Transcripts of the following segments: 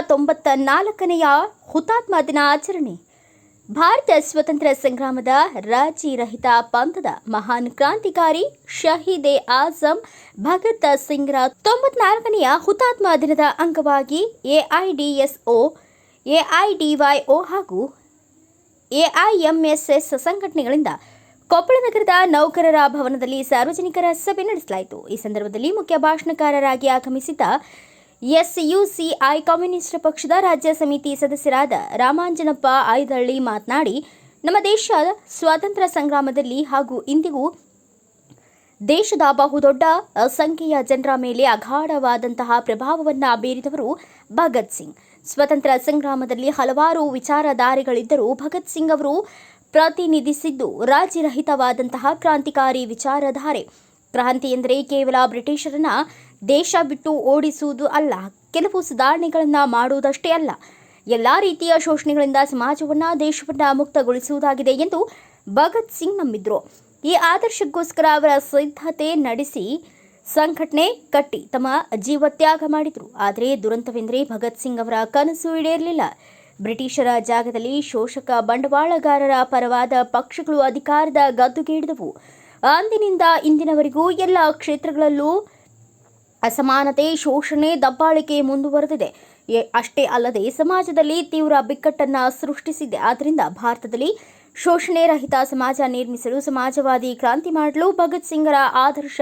ತೊಂಬತ್ತ ನಾಲ್ಕನೆಯ ಹುತಾತ್ಮ ದಿನ ಆಚರಣೆ. ಭಾರತ ಸ್ವತಂತ್ರ ಸಂಗ್ರಾಮದ ರಾಜಿರಹಿತ ಪಂಥದ ಮಹಾನ್ ಕ್ರಾಂತಿಕಾರಿ ಶಹೀದ್ ಎ ಆಜಂ ಭಗತ್ ಸಿಂಗ್ರ ತೊಂಬತ್ನಾಲ್ಕನೆಯ ಹುತಾತ್ಮ ದಿನದ ಅಂಗವಾಗಿ ಎಐಡಿಎಸ್ಒ ಎಐಡಿವೈಒ ಹಾಗೂ ಎಐಎಂಎಸ್ಎಸ್ ಸಂಘಟನೆಗಳಿಂದ ಕೊಪ್ಪಳ ನಗರದ ನೌಕರರ ಭವನದಲ್ಲಿ ಸಾರ್ವಜನಿಕರ ಸಭೆ ನಡೆಸಲಾಯಿತು. ಈ ಸಂದರ್ಭದಲ್ಲಿ ಮುಖ್ಯ ಭಾಷಣಕಾರರಾಗಿ ಆಗಮಿಸಿದ್ದ ಎಸ್ಯುಸಿಐ ಕಮ್ಯುನಿಸ್ಟ್ ಪಕ್ಷದ ರಾಜ್ಯ ಸಮಿತಿ ಸದಸ್ಯರಾದ ರಾಮಾಂಜನಪ್ಪ ಐದಳ್ಳಿ ಮಾತನಾಡಿ, ನಮ್ಮ ದೇಶ ಸ್ವಾತಂತ್ರ್ಯ ಸಂಗ್ರಾಮದಲ್ಲಿ ಹಾಗೂ ಇಂದಿಗೂ ದೇಶದ ಬಹುದೊಡ್ಡ ಸಂಖ್ಯೆಯ ಜನರ ಮೇಲೆ ಅಗಾಢವಾದಂತಹ ಪ್ರಭಾವವನ್ನು ಬೀರಿದವರು ಭಗತ್ ಸಿಂಗ್. ಸ್ವತಂತ್ರ ಸಂಗ್ರಾಮದಲ್ಲಿ ಹಲವಾರು ವಿಚಾರಧಾರೆಗಳಿದ್ದರೂ ಭಗತ್ ಸಿಂಗ್ ಅವರು ಪ್ರತಿನಿಧಿಸಿದ್ದು ರಾಜ್ಯರಹಿತವಾದಂತಹ ಕ್ರಾಂತಿಕಾರಿ ವಿಚಾರಧಾರೆ. ಕ್ರಾಂತಿ ಎಂದರೆ ಕೇವಲ ಬ್ರಿಟಿಷರನ್ನ ದೇಶ ಬಿಟ್ಟು ಓಡಿಸುವುದು ಅಲ್ಲ. ಕೆಲವು ಸುಧಾರಣೆಗಳನ್ನು ಮಾಡುವುದಷ್ಟೇ ಅಲ್ಲ. ಎಲ್ಲ ರೀತಿಯ ಶೋಷಣೆಗಳಿಂದ ಸಮಾಜವನ್ನು, ದೇಶವನ್ನು ಮುಕ್ತಗೊಳಿಸುವುದಾಗಿದೆ ಎಂದು ಭಗತ್ ಸಿಂಗ್ ನಂಬಿದ್ರು. ಈ ಆದರ್ಶಕ್ಕೋಸ್ಕರ ಅವರ ಸಿದ್ಧತೆ ನಡೆಸಿ ಸಂಘಟನೆ ಕಟ್ಟಿ ತಮ್ಮ ಜೀವತ್ಯಾಗ ಮಾಡಿದರು. ಆದರೆ ದುರಂತವೆಂದರೆ ಭಗತ್ ಸಿಂಗ್ ಅವರ ಕನಸು ಈಡೇರಲಿಲ್ಲ. ಬ್ರಿಟಿಷರ ಜಾಗದಲ್ಲಿ ಶೋಷಕ ಬಂಡವಾಳಗಾರರ ಪರವಾದ ಪಕ್ಷಗಳು ಅಧಿಕಾರದ ಗದ್ದುಗೇಡಿದವು ಅಂದಿನಿಂದ ಇಂದಿನವರೆಗೂ ಎಲ್ಲ ಕ್ಷೇತ್ರಗಳಲ್ಲೂ ಅಸಮಾನತೆ ಶೋಷಣೆ ದಬ್ಬಾಳಿಕೆ ಮುಂದುವರೆದಿದೆ. ಅಷ್ಟೇ ಅಲ್ಲದೆ ಸಮಾಜದಲ್ಲಿ ತೀವ್ರ ಬಿಕ್ಕಟ್ಟನ್ನು ಸೃಷ್ಟಿಸಿದೆ. ಆದ್ದರಿಂದ ಭಾರತದಲ್ಲಿ ಶೋಷಣೆ ರಹಿತ ಸಮಾಜ ನಿರ್ಮಿಸಲು ಸಮಾಜವಾದಿ ಕ್ರಾಂತಿ ಮಾಡಲು ಭಗತ್ ಸಿಂಗ್ರ ಆದರ್ಶ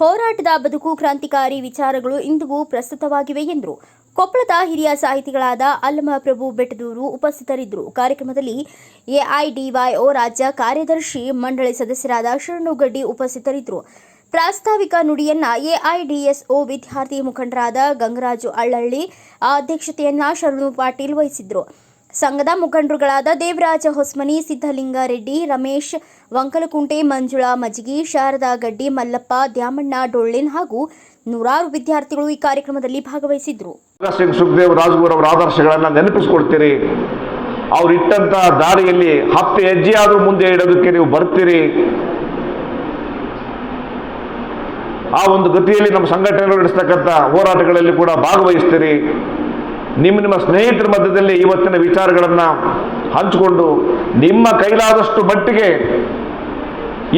ಹೋರಾಟದ ಬದುಕು ಕ್ರಾಂತಿಕಾರಿ ವಿಚಾರಗಳು ಇಂದಿಗೂ ಪ್ರಸ್ತುತವಾಗಿವೆ ಎಂದರು. ಕೊಪ್ಪಳದ ಹಿರಿಯ ಸಾಹಿತಿಗಳಾದ ಅಲ್ಲಮ ಪ್ರಭು ಬೆಟ್ಟದೂರು ಉಪಸ್ಥಿತರಿದ್ದರು. ಕಾರ್ಯಕ್ರಮದಲ್ಲಿ ಎಐಡಿವೈಒ ರಾಜ್ಯ ಕಾರ್ಯದರ್ಶಿ, ಮಂಡಳಿ ಸದಸ್ಯರಾದ ಶರಣುಗಡ್ಡಿ ಉಪಸ್ಥಿತರಿದ್ದರು. ಪ್ರಾಸ್ತಾವಿಕ ನುಡಿಯನ್ನ ಎಐಡಿಎಸ್ಒ ವಿದ್ಯಾರ್ಥಿ ಮುಖಂಡರಾದ ಗಂಗರಾಜು ಅಳ್ಳಳ್ಳಿ ಅಧ್ಯಕ್ಷತೆಯನ್ನ ಶರಣು ಪಾಟೀಲ್ ವಹಿಸಿದ್ರು. ಸಂಘದ ಮುಖಂಡರುಗಳಾದ ದೇವರಾಜ ಹೊಸ್ಮನಿ ಸಿದ್ದಲಿಂಗ ರೆಡ್ಡಿ ರಮೇಶ್, ವಂಕಲಕುಂಟೆ, ಮಂಜುಳಾ ಮಜ್ಗಿ, ಶಾರದಾ ಗಡ್ಡಿ, ಮಲ್ಲಪ್ಪ, ದ್ಯಾಮಣ್ಣ, ಡೊಳ್ಳಿನ್ ಹಾಗೂ ನೂರಾರು ವಿದ್ಯಾರ್ಥಿಗಳು ಈ ಕಾರ್ಯಕ್ರಮದಲ್ಲಿ ಭಾಗವಹಿಸಿದ್ರು. ಸಿಂಗ್ ಸುಖದೇವ್ ರಾಜ್ಗುರ್ ಅವರ ಆದರ್ಶಗಳನ್ನು ನೆನಪಿಸಿಕೊಳ್ತೀರಿ. ಅವ್ರು ಇಟ್ಟಂತ ದಾರಿಯಲ್ಲಿ ಹತ್ತು ಹೆಜ್ಜೆ ಆದರೂ ಮುಂದೆ ಇಡೋದಕ್ಕೆ ನೀವು ಬರ್ತೀರಿ. ಆ ಒಂದು ಗತಿಯಲ್ಲಿ ನಮ್ಮ ಸಂಘಟನೆಗಳು ನಡೆಸ್ತಕ್ಕಂಥ ಹೋರಾಟಗಳಲ್ಲಿ ಕೂಡ ಭಾಗವಹಿಸ್ತೀರಿ. ನಿಮ್ಮ ನಿಮ್ಮ ಸ್ನೇಹಿತರ ಮಧ್ಯದಲ್ಲಿ ಇವತ್ತಿನ ವಿಚಾರಗಳನ್ನು ಹಂಚಿಕೊಂಡು ನಿಮ್ಮ ಕೈಲಾದಷ್ಟು ಮಟ್ಟಿಗೆ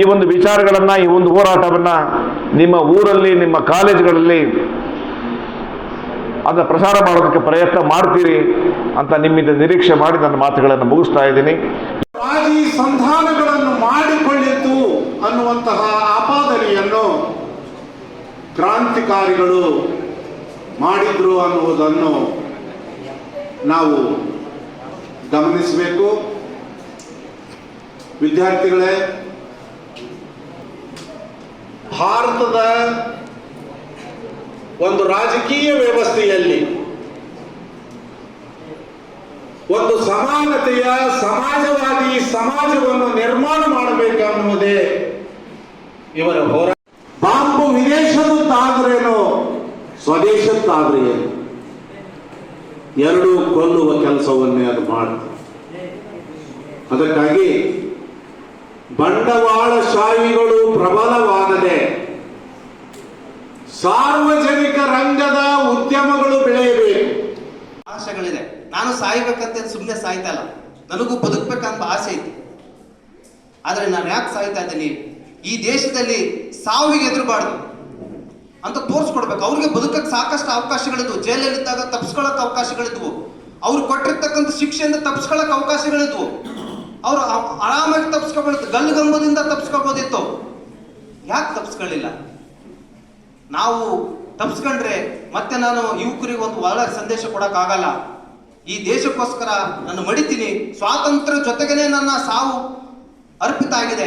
ಈ ಒಂದು ವಿಚಾರಗಳನ್ನು, ಈ ಒಂದು ಹೋರಾಟವನ್ನು ನಿಮ್ಮ ಊರಲ್ಲಿ, ನಿಮ್ಮ ಕಾಲೇಜುಗಳಲ್ಲಿ ಅದನ್ನು ಪ್ರಸಾರ ಮಾಡೋದಕ್ಕೆ ಪ್ರಯತ್ನ ಮಾಡ್ತೀರಿ ಅಂತ ನಿಮ್ಮಿಂದ ನಿರೀಕ್ಷೆ ಮಾಡಿ ನನ್ನ ಮಾತುಗಳನ್ನು ಮುಗಿಸ್ತಾ ಇದ್ದೀನಿ. ಸಂಧಾನಗಳನ್ನು ಮಾಡಿಕೊಳ್ಳಿತು ಕ್ರಾಂತಿಕಾರಿಗಳು ಮಾಡಿದ್ರು ಅನ್ನುವುದನ್ನು ನಾವು ಗಮನಿಸಬೇಕು. ವಿದ್ಯಾರ್ಥಿಗಳೇ, ಭಾರತದ ಒಂದು ರಾಜಕೀಯ ವ್ಯವಸ್ಥೆಯಲ್ಲಿ ಒಂದು ಸಮಾನತೆಯ ಸಮಾಜವಾದಿ ಸಮಾಜವನ್ನು ನಿರ್ಮಾಣ ಮಾಡಬೇಕನ್ನುವುದೇ ಇವರ ಹೋರಾಟ. ಬಾಂಬು ವಿದೇಶದ್ದಾದ್ರೇನು ಸ್ವದೇಶದ್ದಾದ್ರೆ ಏನು ಎರಡೂ ಕೊಲ್ಲುವ ಕೆಲಸವನ್ನೇ ಅದು ಮಾಡುತ್ತೆ ಅದಕ್ಕಾಗಿ ಬಂಡವಾಳಶಾಹಿಗಳು ಪ್ರಬಲವಾಗದೆ ಸಾರ್ವಜನಿಕ ರಂಗದ ಉದ್ಯಮಗಳು ಬೆಳೆಯಬೇಕು. ಆಶೆಗಳಿದೆ. ನಾನು ಸಾಯ್ಬೇಕಂತ ಸುಮ್ಮನೆ ಸಾಯ್ತಾ ಇಲ್ಲ. ನನಗೂ ಬದುಕಬೇಕಂತ ಆಸೆ ಐತಿ ಆದರೆ ನಾನು ಯಾಕೆ ಸಾಯ್ತಾ ಇದ್ದೀನಿ? ಈ ದೇಶದಲ್ಲಿ ಸಾವಿಗೆ ಎದುರಬಾರ್ದು ಅಂತ ತೋರಿಸ್ಕೊಡ್ಬೇಕು. ಅವ್ರಿಗೆ ಬದುಕಕ್ಕೆ ಸಾಕಷ್ಟು ಅವಕಾಶಗಳಿದ್ವು. ಜೈಲಲ್ಲಿದ್ದಾಗ ತಪ್ಪಿಸ್ಕೊಳ್ಳೋಕೆ ಅವಕಾಶಗಳಿದ್ವು. ಅವ್ರು ಕೊಟ್ಟಿರ್ತಕ್ಕಂಥ ಶಿಕ್ಷೆಯಿಂದ ತಪ್ಪಿಸ್ಕೊಳ್ಳೋಕೆ ಅವಕಾಶಗಳಿದ್ವು. ಅವರು ಆರಾಮಾಗಿ ತಪ್ಪಿಸ್ಕೊಬಾರ್ದು ಗಲ್ಲು ಗಂಬದಿಂದ ಯಾಕೆ ತಪ್ಪಿಸ್ಕೊಳ್ಳಿಲ್ಲ ನಾವು ತಪ್ಪಿಸ್ಕೊಂಡ್ರೆ ಮತ್ತೆ ನಾನು ಯುವಕರಿಗೆ ಒಂದು ಒಳ್ಳೆ ಸಂದೇಶ ಕೊಡಕ್ಕಾಗಲ್ಲ. ಈ ದೇಶಕ್ಕೋಸ್ಕರ ನಾನು ಮಡಿತೀನಿ. ಸ್ವಾತಂತ್ರ್ಯ ಜೊತೆಗೇನೆ ನನ್ನ ಸಾವು ಅರ್ಪಿತ ಆಗಿದೆ